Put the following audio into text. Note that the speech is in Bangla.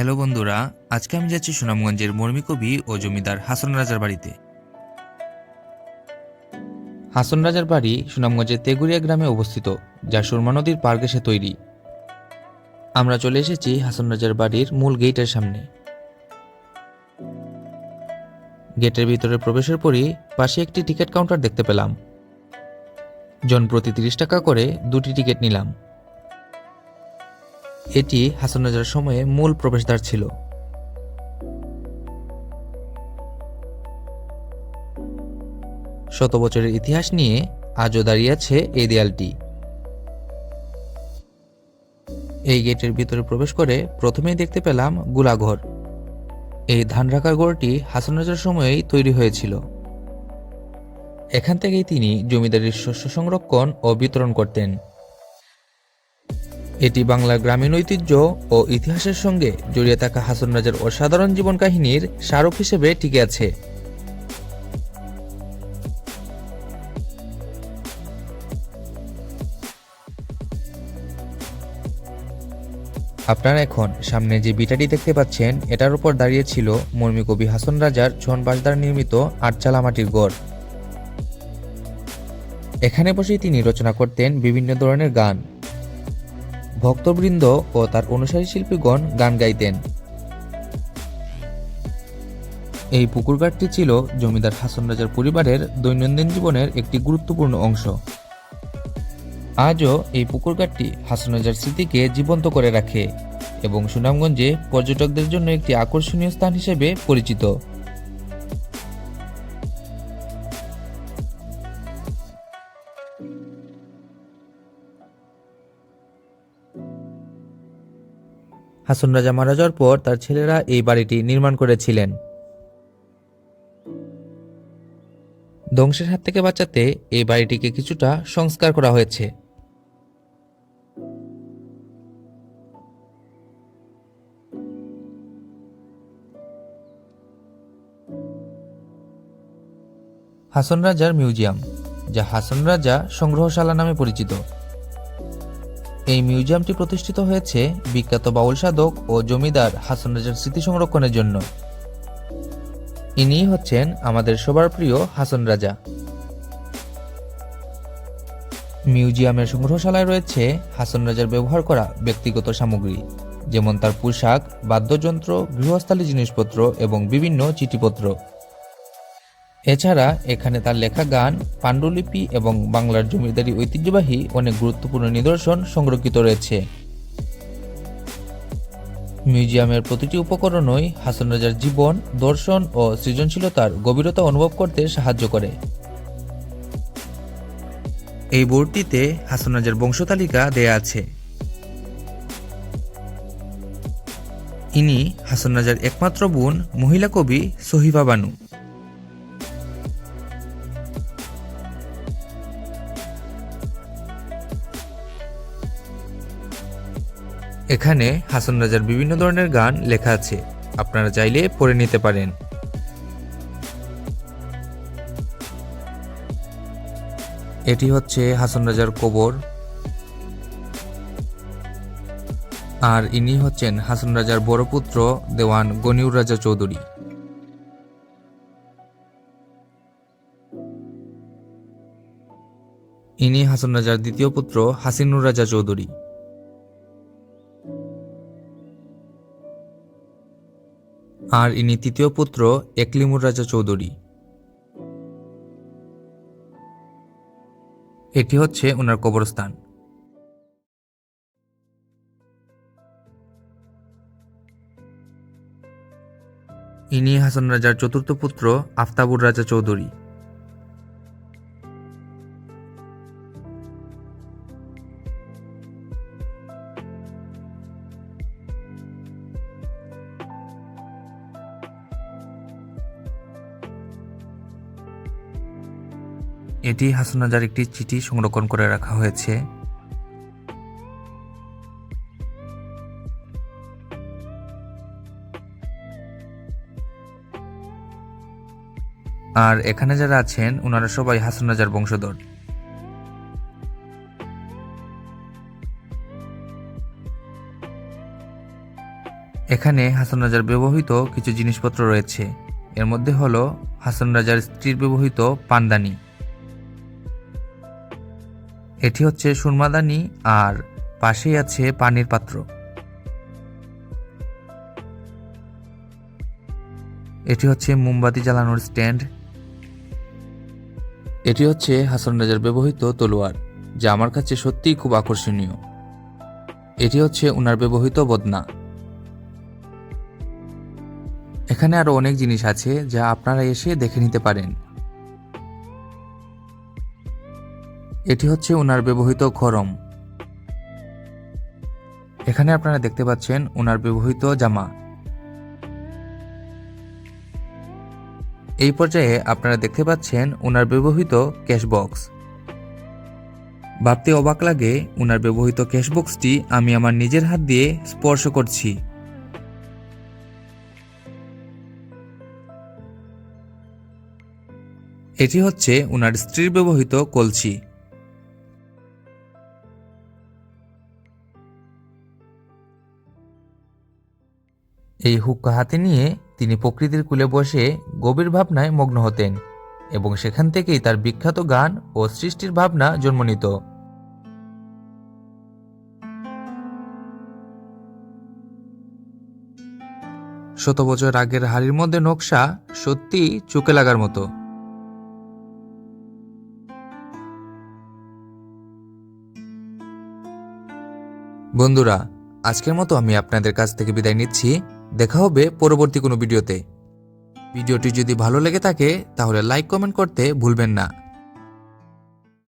হ্যালো বন্ধুরা, আজকে আমি যাচ্ছি সুনামগঞ্জের মর্মী কবি ও জমিদার হাসন রাজার বাড়িতে। হাসন রাজার বাড়ি সুনামগঞ্জের তেগুরিয়া গ্রামে অবস্থিত, যা সুরমা নদীর পার ঘেঁষে তৈরি। আমরা চলে এসেছি হাসন রাজার বাড়ির মূল গেটের সামনে। গেটের ভিতরে প্রবেশের পরই পাশে একটি টিকিট কাউন্টার দেখতে পেলাম। জন প্রতি তিরিশ টাকা করে দুটি টিকিট নিলাম। এটি হাসন রাজার সময়ে মূল প্রবেশদ্বার ছিল। শত বছরের ইতিহাস নিয়ে আজও দাঁড়িয়ে আছে এই দেয়ালটি। এই গেটের ভিতরে প্রবেশ করে প্রথমেই দেখতে পেলাম গুলাঘর। এই ধান রাখার ঘরটি হাসন রাজার সময়েই তৈরি হয়েছিল। এখান থেকেই তিনি জমিদারির শস্য সংরক্ষণ ও বিতরণ করতেন। এটি বাংলার গ্রামীণ ঐতিহ্য ও ইতিহাসের সঙ্গে জড়িয়ে থাকা হাসন রাজার অসাধারণ জীবন কাহিনীর স্মারক হিসেবে টিকে আছে। আপনারা এখন সামনে যে বিটাটি দেখতে পাচ্ছেন, এটার উপর দাঁড়িয়ে ছিল মর্মী কবি হাসন রাজার ছন বাসদার নির্মিত আটচালা মাটির গড়। এখানে বসেই তিনি রচনা করতেন বিভিন্ন ধরনের গান। ভক্তবৃন্দ ও তার অনুসারী শিল্পীগণ গান গাইতেন। এই পুকুরঘাটটি ছিল জমিদার হাসন রাজার পরিবারের দৈনন্দিন জীবনের একটি গুরুত্বপূর্ণ অংশ। আজও এই পুকুরঘাটটি হাসন রাজার স্মৃতিকে জীবন্ত করে রাখে এবং সুনামগঞ্জে পর্যটকদের জন্য একটি আকর্ষণীয় স্থান হিসেবে পরিচিত। হাসন রাজা মারা যাওয়ার পর তার ছেলেরা এই বাড়িটি নির্মাণ করেছিলেন। ধ্বংসের হাত থেকে বাঁচাতে এই বাড়িটিকে কিছুটা সংস্কার করা হয়েছে। হাসন রাজার মিউজিয়াম, যা হাসন রাজা সংগ্রহশালা নামে পরিচিত। এই মিউজিয়ামটি প্রতিষ্ঠিত হয়েছে বিখ্যাত বাউল সাধক ও জমিদার হাসান রাজার স্মৃতি সংরক্ষণের জন্য। ইনি হচ্ছেন আমাদের সবার প্রিয় হাসন রাজা। মিউজিয়ামের সংগ্রহশালায় রয়েছে হাসন রাজার ব্যবহার করা ব্যক্তিগত সামগ্রী, যেমন তার পোশাক, বাদ্যযন্ত্র, গৃহস্থালী জিনিসপত্র এবং বিভিন্ন চিঠিপত্র। এছাড়া এখানে তার লেখা গান, পাণ্ডুলিপি এবং বাংলার জমিদারি ঐতিহ্যবাহী অনেক গুরুত্বপূর্ণ নিদর্শন সংরক্ষিত রয়েছে। মিউজিয়ামের প্রতিটি উপকরণই হাসন রাজার জীবন, দর্শন ও সৃজনশীলতার গভীরতা অনুভব করতে সাহায্য করে। এই বোর্ডটিতে হাসন রাজার বংশতালিকা দেয়া আছে। ইনি হাসন রাজার একমাত্র বোন, মহিলা কবি সহিবা বানু। এখানে হাসন রাজার বিভিন্ন ধরনের গান লেখা আছে। আপনারা চাইলে পড়ে নিতে পারেন। এটি হচ্ছে হাসন রাজার কবর। আর ইনি হচ্ছেন হাসন রাজার বড় পুত্র দেওয়ান গনিউর রাজা চৌধুরী। ইনি হাসন রাজার দ্বিতীয় পুত্র হাসিনুর রাজা চৌধুরী। আর ইনি তৃতীয় পুত্র একলিমুর রাজা চৌধুরী। এটি হচ্ছে ওনার কবরস্থান। ইনি হাসান রাজার চতুর্থ পুত্র আফতাবুর রাজা চৌধুরী। এটি হাসান রাজার একটি চিঠি সংরক্ষণ করে রাখা হয়েছে। আর এখানে যারা আছেন ওনারা সবাই হাসান রাজার বংশধর। এখানে হাসান রাজার ব্যবহৃত কিছু জিনিসপত্র রয়েছে। এর মধ্যে হলো হাসান রাজার স্ত্রীর ব্যবহৃত পানদানি। এটি হচ্ছে সুরমাদানি আর পাশেই আছে পানির পাত্র। এটি হচ্ছে মোমবাতি জ্বালানোর স্ট্যান্ড। এটি হচ্ছে হাসান রাজার ব্যবহৃত তলোয়ার, যা আমার কাছে সত্যিই খুব আকর্ষণীয়। এটি হচ্ছে ওনার ব্যবহৃত বদনা। এখানে আরও অনেক জিনিস আছে যা আপনারা এসে দেখে নিতে পারেন। এটি হচ্ছে ওনার ব্যবহৃত খরম এখানে আপনারা দেখতে পাচ্ছেন ওনার ব্যবহৃত জামা। এই পর্যায়ে আপনারা দেখতে পাচ্ছেন ওনার ব্যবহৃত ক্যাশ বক্স ভাবতে অবাক লাগে ওনার ব্যবহৃত ক্যাশ বক্সটি আমি আমার নিজের হাত দিয়ে স্পর্শ করছি। এটি হচ্ছে ওনার স্ত্রীর ব্যবহৃত কলসি। এই হুক্কা হাতে নিয়ে তিনি প্রকৃতির কুলে বসে গভীর ভাবনায় মগ্ন হতেন এবং সেখান থেকেই তার বিখ্যাত গান ও সৃষ্টির ভাবনা জন্ম নিত। শত বছর আগের হাড়ির মধ্যে নকশা সত্যি চোখে লাগার মতো। বন্ধুরা, আজকের মতো আমি আপনাদের কাছ থেকে বিদায় নিচ্ছি। দেখা হবে পরবর্তী কোনো ভিডিওতে। ভিডিওটি যদি ভালো লেগে থাকে, তাহলে লাইক কমেন্ট করতে ভুলবেন না।